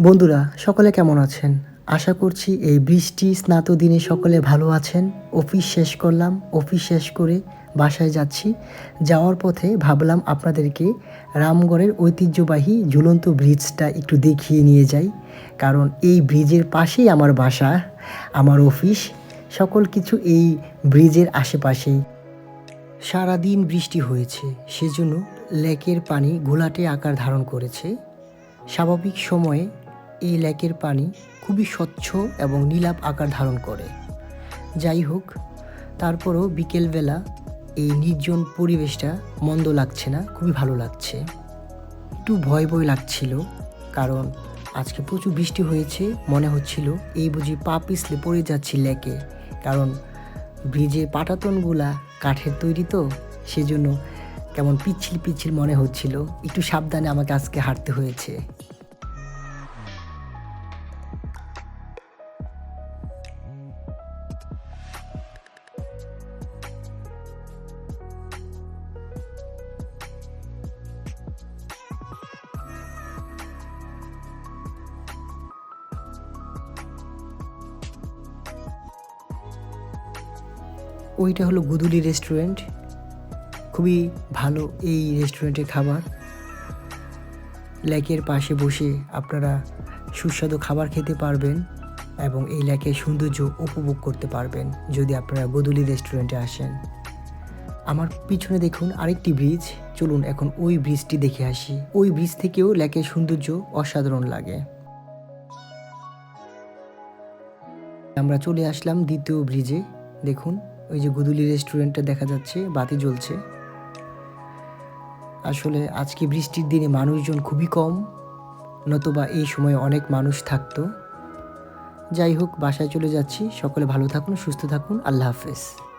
বন্ধুরা, সকলে কেমন আছেন? আশা করছি এই বৃষ্টি স্নাত দিনে সকলে ভালো আছেন। অফিস শেষ করলাম। অফিস শেষ করে বাসায় যাচ্ছি। যাওয়ার পথে ভাবলাম আপনাদেরকে রামগড়ের ঐতিহ্যবাহী ঝুলন্ত ব্রিজটা একটু দেখিয়ে নিয়ে যাই। কারণ এই ব্রিজের পাশেই আমার বাসা, আমার অফিস, সকল কিছু এই ব্রিজের আশেপাশেই সারাদিন বৃষ্টি হয়েছে, সেজন্য লেকের পানি ঘোলাটে আকার ধারণ করেছে। স্বাভাবিক সময়ে এই লেকের পানি খুবই স্বচ্ছ এবং নীলাপ আকার ধারণ করে। যাই হোক, তারপরও বিকেলবেলা এই নির্জন পরিবেশটা মন্দ লাগছে না, খুবই ভালো লাগছে। একটু ভয় ভয় লাগছিল, কারণ আজকে প্রচুর বৃষ্টি হয়েছে, মনে হচ্ছিল এই বুঝি পা পিছলে পড়ে যাচ্ছি লেকে, কারণ ব্রিজের পাটাতনগুলা কাঠের তৈরি তো, সেজন্য কেমন পিচ্ছিল পিচ্ছিল মনে হচ্ছিল। একটু সাবধানে আমাকে আজকে হাঁটতে হয়েছে। ওইটা হলো গুদুলি রেস্টুরেন্ট। খুবই ভালো এই রেস্টুরেন্টের খাবার। লেকের পাশে বসে আপনারা সুস্বাদু খাবার খেতে পারবেন এবং এই লেকের সৌন্দর্য উপভোগ করতে পারবেন যদি আপনারা গদুলি রেস্টুরেন্টে আসেন। আমার পিছনে দেখুন আরেকটি ব্রিজ। চলুন এখন ওই ব্রিজটি দেখে আসি। ওই ব্রিজ থেকেও লেকের সৌন্দর্য অসাধারণ লাগে। আমরা চলে আসলাম দ্বিতীয় ব্রিজে। দেখুন ওই যে গুদুলি রেস্টুরেন্টটা দেখা যাচ্ছে, বাতি জ্বলছে। আসলে আজকে বৃষ্টির দিনে মানুষজন খুবই কম, নতুবা এই সময় অনেক মানুষ থাকতো। যাই হোক, বাসায় চলে যাচ্ছি। সকলে ভালো থাকুন, সুস্থ থাকুন। আল্লাহ হাফেজ।